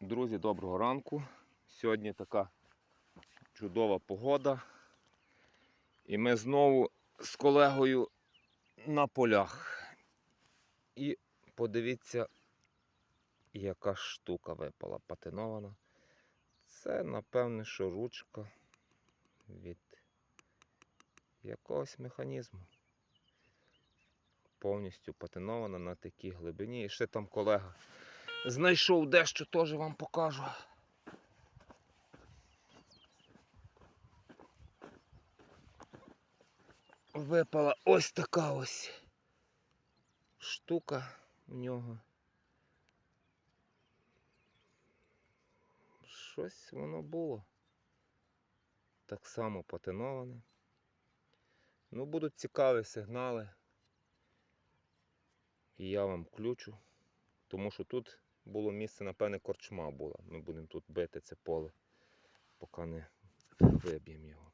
Друзі, доброго ранку. Сьогодні така чудова погода. І ми знову з колегою на полях. І подивіться, яка штука випала патинована. Це, напевне, що ручка від якогось механізму. Повністю патинована на такій глибині. І ще там колега знайшов дещо, теж вам покажу. Випала ось така ось штука в нього. Щось воно було. Так само патиноване. Ну, будуть цікаві сигнали. І я вам включу. Тому що тут було місце, напевне, корчма була. Ми будемо тут бити це поле, поки не виб'ємо